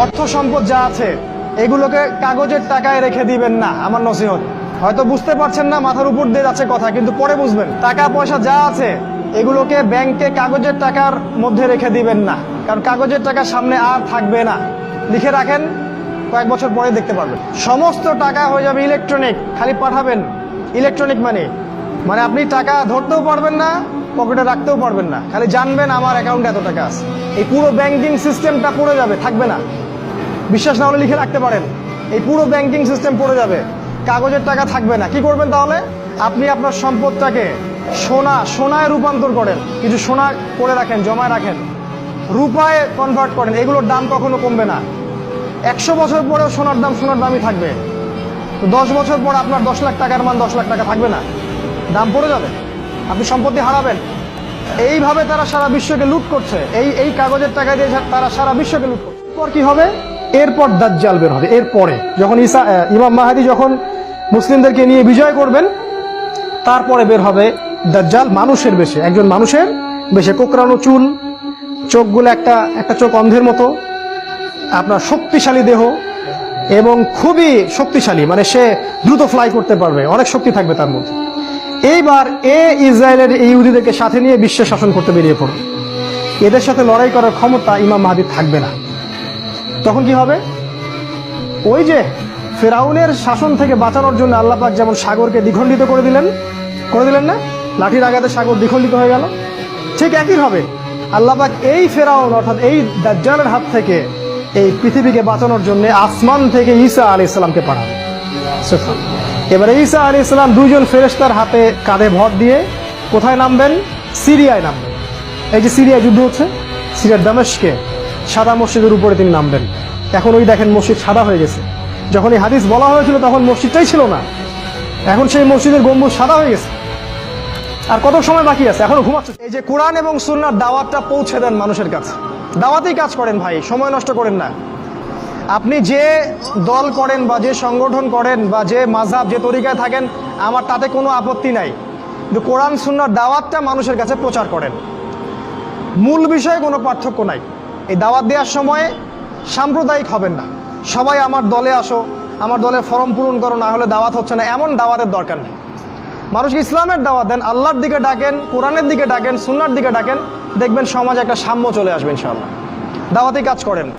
অর্থ সম্পদ যা আছে, এগুলোকে কাগজের টাকায় রেখে দিবেন না, আমার নসিহত। হয়তো বুঝতে পারছেন না, মাথার উপর দিয়ে যাচ্ছে কথা, কিন্তু পরে বুঝবেন। টাকা, পয়সা যা আছে, এগুলোকে ব্যাংকে কাগজের টাকার মধ্যে রেখে দিবেন না, কারণ কাগজের টাকা সামনে আর থাকবে না। লিখে রাখেন, কয়েক বছর পরে দেখতে পারবেন। সমস্ত টাকা হয়ে যাবে ইলেকট্রনিক খালি পাঠাবেন। ইলেকট্রনিক মানি মানে আপনি টাকা ধরতেও পারবেন না পকেটে রাখতেও পারবেন না। খালি জানবেন আমার অ্যাকাউন্টে এত টাকা আছে। এই পুরো ব্যাংকিং সিস্টেমটা পড়ে যাবে, থাকবে না। বিশ্বাস না হলে লিখে রাখতে পারেন। এই পুরো ব্যাংকিং সিস্টেম পড়ে যাবে। কাগজের টাকা থাকবে না। কি করবেন তাহলে? আপনি আপনার সম্পদটাকে সোনা, সোনায় রূপান্তর করেন। কিছু সোনা করে রাখেন, জমায় রাখেন। রূপায় কনভার্ট করেন। এগুলোর দাম কখনো কমবে না। একশো বছর পরেও সোনার দাম, সোনার দামই থাকবে। তো দশ বছর পর আপনার দশ লাখ টাকার মান, দশ লাখ টাকা থাকবে না। দাম পড়ে যাবে। আপনি সম্পত্তি হারাবেন। এইভাবে তারা সারা বিশ্বকে লুট করছে। এই এই কাগজের টাকা দিয়ে তারা সারা বিশ্বকে লুট করছে। এরপর কি হবে? এরপর দাজ্জাল বের হবে। এরপরে যখন ইসা ইমাম মাহাদি যখন মুসলিমদেরকে নিয়ে বিজয় করবেন, তারপরে বের হবে দাজ্জাল মানুষের বেশে। একজন মানুষের বেশে। কোকরানো চুল চোখগুলো একটা একটা চোখ অন্ধের মতো, আপনার শক্তিশালী দেহ, এবং খুবই শক্তিশালী। মানে সে দ্রুত ফ্লাই করতে পারবে। অনেক শক্তি থাকবে তার মধ্যে। এইবার এ ইসরায়েলের এই ইহুদিদেরকে সাথে নিয়ে বিশ্ব শাসন করতে বেরিয়ে পড়বে এদের সাথে লড়াই করার ক্ষমতা ইমাম মাহাদির থাকবে না। তখন কি হবে? ওই যে ফেরাউনের শাসন থেকে বাঁচানোর জন্য আল্লাহ পাক যেমন সাগরকে দ্বিখণ্ডিত করে দিলেন করে দিলেন না? লাঠির আঘাতে সাগর দ্বিখণ্ডিত হয়ে গেল। ঠিক একই হবে আল্লাহ পাক এই ফেরাউন অর্থাৎ এই দাজ্জালের হাত থেকে এই পৃথিবীকে বাঁচানোর জন্য আসমান থেকে ঈসা আলী ইসলামকে পাঠাবে। এবারে ঈসা আলী ইসলাম দুইজন ফেরেশতার হাতে কাঁধে ভর দিয়ে কোথায় নামবেন? সিরিয়ায় নামবেন। এই যে সিরিয়ায় যুদ্ধ হচ্ছে, সিরিয়ার দামেশকে সাদা মসজিদের উপরে তিনি নামবেন। এখন ওই দেখেন মসজিদ সাদা হয়ে গেছে। যখন এই হাদিস বলা হয়েছিল তখন মসজিদটাই ছিল না। এখন সেই মসজিদের গম্বুজ সাদা হয়ে গেছে। আর কত সময় বাকি আছে? এখনও ঘুমাচ্ছে। এই যে কোরআন এবং সুন্নার দাওয়াতটা পৌঁছে দেন মানুষের কাছে। দাওয়াতেই কাজ করেন ভাই, সময় নষ্ট করেন না। আপনি যে দল করেন বা যে সংগঠন করেন বা যে মাঝহাব যে তরিকায় থাকেন, আমার তাতে কোনো আপত্তি নাই। কিন্তু কোরআন, সুন্নার দাওয়াতটা মানুষের কাছে প্রচার করেন। মূল বিষয়ে কোনো পার্থক্য নাই। এই দাওয়াত দেওয়ার সময় সাম্প্রদায়িক হবেন না। সবাই আমার দলে আসো, আমার দলে ফর্ম পূরণ করো, না হলে দাওয়াত হচ্ছে না। এমন দাওয়াতের দরকার নেই। মানুষকে ইসলামের দাওয়াত দেন, আল্লাহর দিকে ডাকেন, কোরআনের দিকে ডাকেন, সুন্নার দিকে ডাকেন, দেখবেন সমাজে একটা সাম্য চলে আসবে ইনশাআল্লাহ। দাওয়াতেই কাজ করেন।